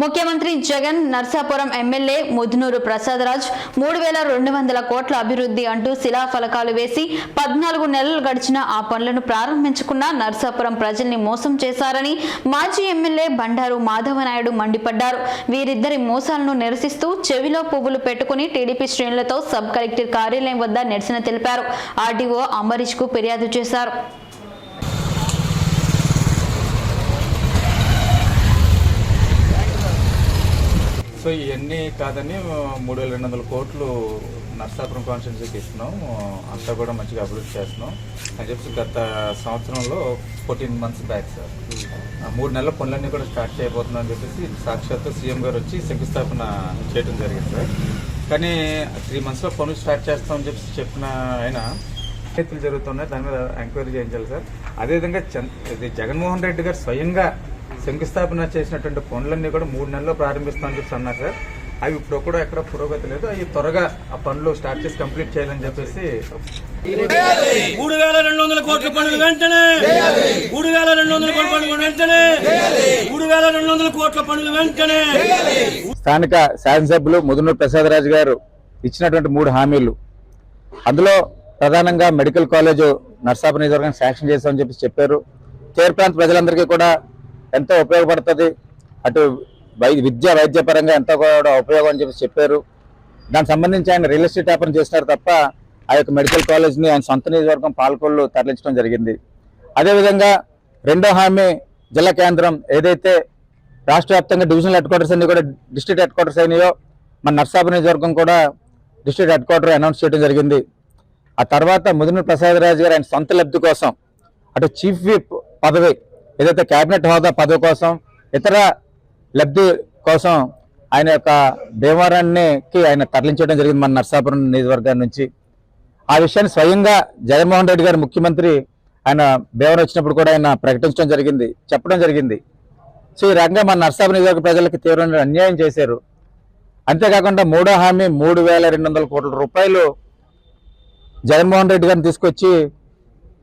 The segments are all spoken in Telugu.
ముఖ్యమంత్రి జగన్ నర్సాపురం ఎమ్మెల్యే ముదునూరు ప్రసాదరాజ్ మూడు వేల రెండు వందల కోట్ల అభివృద్ధి అంటూ శిలాఫలకాలు వేసి పద్నాలుగు నెలలు గడిచిన ఆ పనులను ప్రారంభించుకున్న నర్సాపురం ప్రజల్ని మోసం చేశారని మాజీ ఎమ్మెల్యే బండారు మాధవనాయుడు మండిపడ్డారు. వీరిద్దరి మోసాలను నిరసిస్తూ చెవిలో పువ్వులు పెట్టుకుని టీడీపీ శ్రేణులతో సబ్ కలెక్టర్ కార్యాలయం వద్ద నిరసన తెలిపారు. ఆర్డీఓ అంబరీష్కు ఫిర్యాదు చేశారు. సో ఇవన్నీ కాదని మూడు వేల రెండు వందల కోట్లు నర్సాపురం కాన్స్టిట్యున్సీకి ఇస్తున్నాం. అంతా కూడా మంచిగా అభివృద్ధి చేస్తున్నాం. అని చెప్పి గత సంవత్సరంలో ఫోర్టీన్ మంత్స్ బ్యాక్ సార్. మూడు నెలల పనులన్నీ కూడా స్టార్ట్ చేయబోతున్నాం అని చెప్పేసి సాక్షాత్తు సీఎం గారు వచ్చి శంకుస్థాపన చేయడం జరిగింది సార్. కానీ త్రీ మంత్స్లో పనులు స్టార్ట్ చేస్తామని చెప్పి చెప్పిన ఆయన చేతులు జరుగుతున్నాయి. దాని మీద ఎంక్వైరీ చేయించాలి సార్. అదేవిధంగా చంద్ ఇది జగన్మోహన్ రెడ్డి గారు స్వయంగా శంకుస్థాపన చేసినటువంటి పనులన్నీ కూడా మూడు నెలల్లో ప్రారంభిస్తామని చెప్పి అన్నారు సార్. అవి ఇప్పుడు కూడా ఎక్కడ పురోగతి లేదు. అవి త్వరగా ఆ పనులు స్టార్ట్ చేసి కంప్లీట్ చేయాలని చెప్పేసి మూడు వేల రెండు వందల కోట్ల పనులు వెంటనే. మూడు వేల రెండు వందల కోట్ల పనులు వెంటనే. మూడు వేల రెండు వందల కోట్ల పనులు వెంటనే. స్థానిక శాసనసభ్యులు ముదునూరు ప్రసాదరాజు గారు ఇచ్చినటువంటి మూడు హామీలు. అందులో ప్రధానంగా మెడికల్ కాలేజ్ నర్సాపు నియోజకవర్గం శాంక్షన్ చేశామని చెప్పి చెప్పారు. తీర ప్రాంత ప్రజలందరికీ కూడా ఎంతో ఉపయోగపడుతుంది. అటు వై విద్య వైద్యపరంగా ఎంతో కూడా ఉపయోగం అని చెప్పి చెప్పారు. దానికి సంబంధించి ఆయన రియల్ ఎస్టేట్ వ్యాపారం చేసినారు తప్ప ఆ యొక్క మెడికల్ కాలేజ్ని ఆయన సొంత నియోజకవర్గం పాలకొల్లు తరలించడం జరిగింది. అదేవిధంగా రెండో హామీ జిల్లా కేంద్రం ఏదైతే రాష్ట్ర వ్యాప్తంగా డివిజనల్ హెడ్ క్వార్టర్స్ అన్ని కూడా డిస్ట్రిక్ట్ హెడ్ క్వార్టర్స్ అయినాయో మన నర్సాపు నియోజకవర్గం కూడా డిస్ట్రిక్ట్ హెడ్ క్వార్టర్ అనౌన్స్ చేయడం జరిగింది. ఆ తర్వాత ముదినూరు ప్రసాదరాజు గారు ఆయన సొంత లబ్ధి కోసం అటు చీఫ్ విప్ పదవి ఏదైతే కేబినెట్ హోదా పదవి కోసం ఇతర లబ్ధి కోసం ఆయన యొక్క భీమవరానికి ఆయన తరలించడం జరిగింది మన నర్సాపురం నియోజకవర్గం నుంచి. ఆ విషయాన్ని స్వయంగా జగన్మోహన్ రెడ్డి గారు ముఖ్యమంత్రి ఆయన భీమవరం వచ్చినప్పుడు కూడా ఆయన ప్రకటించడం జరిగింది చెప్పడం జరిగింది. సో ఈ రకంగా మన నర్సాపురం నియోజకవర్గ ప్రజలకు తీవ్రమైన అన్యాయం చేశారు. అంతేకాకుండా మూడో హామీ మూడు వేల రెండు వందల కోట్ల రూపాయలు జగన్మోహన్ రెడ్డి గారిని తీసుకొచ్చి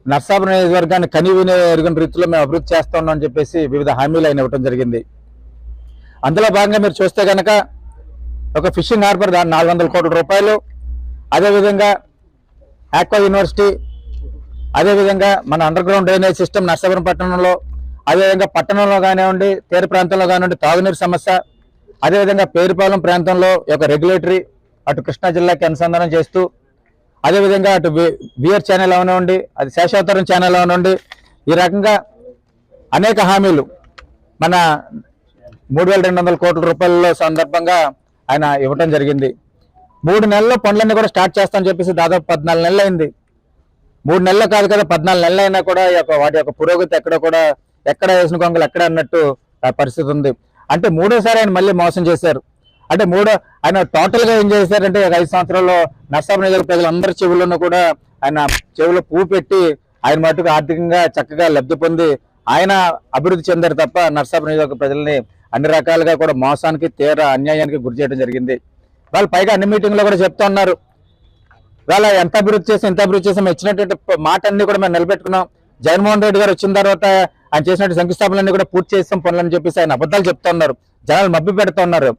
నర్సాపురం నియోజకవర్గాన్ని కని విని ఎరుగిన రీతిలో మేము అభివృద్ధి చేస్తున్నాం అని చెప్పేసి వివిధ హామీలు ఆయన ఇవ్వడం జరిగింది. అందులో భాగంగా మీరు చూస్తే కనుక ఒక ఫిషింగ్ హార్బర్ దాని నాలుగు వందల కోట్ల రూపాయలు అదేవిధంగా ఆక్వా యూనివర్సిటీ అదేవిధంగా మన underground drainage system Narsapuram పట్టణంలో అదేవిధంగా పట్టణంలో కానివ్వండి తీర ప్రాంతంలో కానివ్వండి తాగునీరు సమస్య అదేవిధంగా పేరుపాలెం ప్రాంతంలో ఒక యొక్క రెగ్యులేటరీ అటు కృష్ణా జిల్లాకి అనుసంధానం చేస్తూ అదేవిధంగా అటు వి- ఛానల్ అవనివ్వండి అది శేషావతారం ఛానల్ అవనివ్వండి ఈ రకంగా అనేక హామీలు మన మూడు వేల రెండు వందల కోట్ల రూపాయల సందర్భంగా ఆయన ఇవ్వటం జరిగింది. మూడు నెలల్లో పనులన్నీ కూడా స్టార్ట్ చేస్తామని చెప్పేసి దాదాపు పద్నాలుగు నెలలు అయింది. మూడు నెలలు కాదు కదా పద్నాలుగు నెలలు అయినా కూడా యొక్క వాటి యొక్క పురోగతి ఎక్కడ కూడా ఎక్కడ వేసిన కొంగలు ఎక్కడ అన్నట్టు ఆ పరిస్థితి ఉంది. అంటే మూడోసారి ఆయన మళ్ళీ మోసం చేశారు. అంటే మూడో ఆయన టోటల్గా ఏం చేశారంటే ఒక ఐదు సంవత్సరాల్లో నర్సాపు నియోజక ప్రజలందరి చెవులను కూడా ఆయన చెవులో పువ్వు పెట్టి ఆయన మటుకు ఆర్థికంగా చక్కగా లబ్ధి పొంది ఆయన అభివృద్ధి చెందారు తప్ప నర్సాపు నియోజక ప్రజల్ని అన్ని రకాలుగా కూడా మోసానికి తీవ్ర అన్యాయానికి గురి చేయడం జరిగింది. వాళ్ళు పైగా అన్ని మీటింగ్లో కూడా చెప్తా ఉన్నారు. వాళ్ళ ఎంత అభివృద్ధి చేసి ఎంత అభివృద్ధి చేసాం ఇచ్చినటువంటి మాట అన్ని కూడా మేము నిలబెట్టుకున్నాం. జగన్మోహన్ రెడ్డి గారు వచ్చిన తర్వాత ఆయన చేసినట్టు శంకుస్థాపనలన్నీ కూడా పూర్తి చేస్తాం పనులని చెప్పేసి ఆయన అబద్ధాలు చెప్తా ఉన్నారు. జనాలు మబ్బి పెడతా ఉన్నారు.